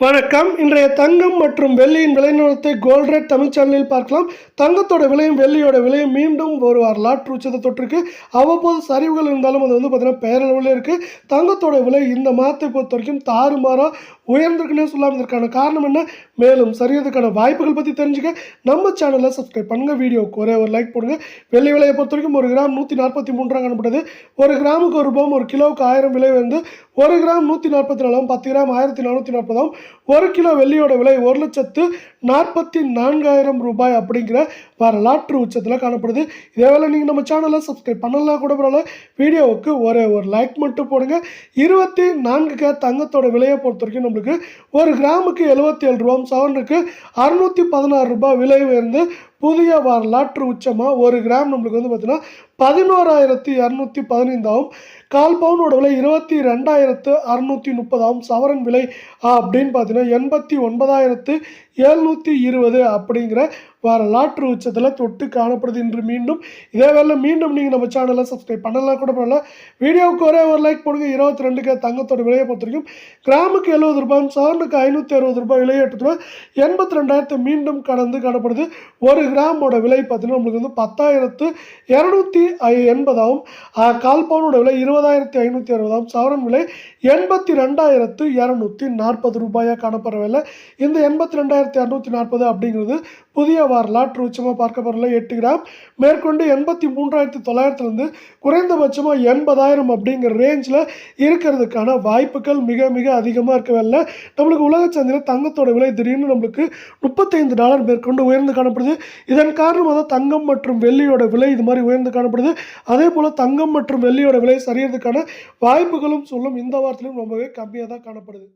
வணக்கம். இன்றைய தங்கம் மற்றும் வெள்ளியின் விலை நிலவரத்தை கோல்ட் ரேட் தமிழ் சேனலில் பார்க்கலாம். தங்கத்தோட விலையும் வெள்ளியோட விலையும் மீண்டும் ஒரு வரலாற்று உச்சத்தை தொற்றுக்கு அவ்வப்போது சரிவுகள் இருந்தாலும் அது வந்து பார்த்திங்கன்னா பேரளவில் இருக்குது தங்கத்தோட விலை இந்த மாதத்தை பொறுத்த வரைக்கும் தாறுமாறாக உயர்ந்திருக்குன்னே சொல்லலாம் இதற்கான காரணம் என்ன? மேலும் சரியதுக்கான வாய்ப்புகள் பற்றி தெரிஞ்சுக்க நம்ம சேனலை சப்ஸ்கிரைப் பண்ணுங்கள் வீடியோவுக்கு ஒரே ஒரு லைக் போடுங்க. வெள்ளி விலையை பொறுத்த வரைக்கும் ஒரு கிராம் நூற்றி நாற்பத்தி மூணு ரூபா காணப்படுது ஒரு கிராமுக்கு ஒரு ரூபாயும் ஒரு கிலோவுக்கு ஆயிரம் விலை வந்து ஒரு கிராம் நூற்றி நாற்பத்தி நாலாம் பத்து கிராம் ஆயிரத்தி நானூற்றி நாற்பதாம். ஒரு கிலோ வெள்ளியோட விலை ஒரு லட்சத்து நாற்பத்தி நான்காயிரம் ரூபாய் அப்படிங்கிற வரலாற்று உச்சத்தில் காணப்படுது. இதேவேளை நீங்கள் நம்ம சேனலை சப்ஸ்கிரைப் பண்ணலாம் கூட பரவாயில்ல. வீடியோவுக்கு ஒரே ஒரு லைக் மட்டும் போடுங்க. இருபத்தி நான்கு கே தங்கத்தோட விலையை பொறுத்த வரைக்கும் நம்மளுக்கு ஒரு கிராமுக்கு எழுபத்தி ஏழு ரூபாய் சவனுக்கு அறுநூற்றி பதினாறு ரூபாய் விலை உயர்ந்து புதிய வரலாற்று உச்சமாக ஒரு கிராம் நம்மளுக்கு வந்து பார்த்திங்கன்னா பதினோராயிரத்தி இரநூத்தி பதினைந்தாவும் கால் பவுனோட விலை இருபத்தி ரெண்டாயிரத்து அறுநூற்றி முப்பதாவும் சவரன் விலை அப்படின்னு பார்த்தீங்கன்னா எண்பத்தி ஒன்பதாயிரத்து எழுநூற்றி இருபது அப்படிங்கிற வரலாற்று உச்சத்தில் தொட்டு காணப்படுது இன்று மீண்டும். இதே வேலை மீண்டும் நீங்கள் நம்ம சேனலை சப்ஸ்கிரைப் பண்ணலாம் கூட பண்ணலாம். வீடியோவுக்கு ஒரே ஒரு லைக் போடுங்க. இருபத்தி ரெண்டுக்கு தங்கத்தோட விலையை பொறுத்த வரைக்கும் கிராமுக்கு எழுபது ரூபாயும் சவரனுக்கு ஐநூற்றி அறுபது ரூபாய் விலையேற்றத்தில் எண்பத்தி ரெண்டாயிரத்து மீண்டும் கடந்து காணப்படுது. ஒரு கிராமோட விலை பார்த்தீங்கன்னா நம்மளுக்கு வந்து பத்தாயிரத்து இரநூத்தி எண்பதாகவும் ஆஹ், கால் பவுனோட விலை இருபதாயிரத்தி ஐநூற்றி அறுபதாகவும் சவரன் விலை எண்பத்தி ரெண்டாயிரத்து இரநூத்தி நாற்பது ரூபாயாக காணப்படுற விலை. இந்த எண்பத்தி ரெண்டாயிரத்து இரநூத்தி நாற்பது அப்படிங்கிறது புதிய வரலாற்று உச்சமாக பார்க்கப்படல எட்டு கிராம் மேற்கொண்டு எண்பத்தி மூன்றாயிரத்தி தொள்ளாயிரத்துலேருந்து குறைந்தபட்சமாக எண்பதாயிரம் அப்படிங்கிற ரேஞ்சில் இருக்கிறதுக்கான வாய்ப்புகள் மிக மிக அதிகமாக இருக்கவில்லை நம்மளுக்கு உலக சந்தையில் தங்கத்தோட விலை திடீர்னு நம்மளுக்கு முப்பத்தைந்து டாலர் மேற்கொண்டு உயர்ந்து காணப்படுது. இதன் காரணமாக தான் தங்கம் மற்றும் வெள்ளியோட விலை இது மாதிரி உயர்ந்து காணப்படுது. அதே போல் தங்கம் மற்றும் வெள்ளியோட விலை சரியறதுக்கான வாய்ப்புகளும் சொல்லும் இந்த வாரத்திலும் ரொம்பவே கம்மியாக தான் காணப்படுது.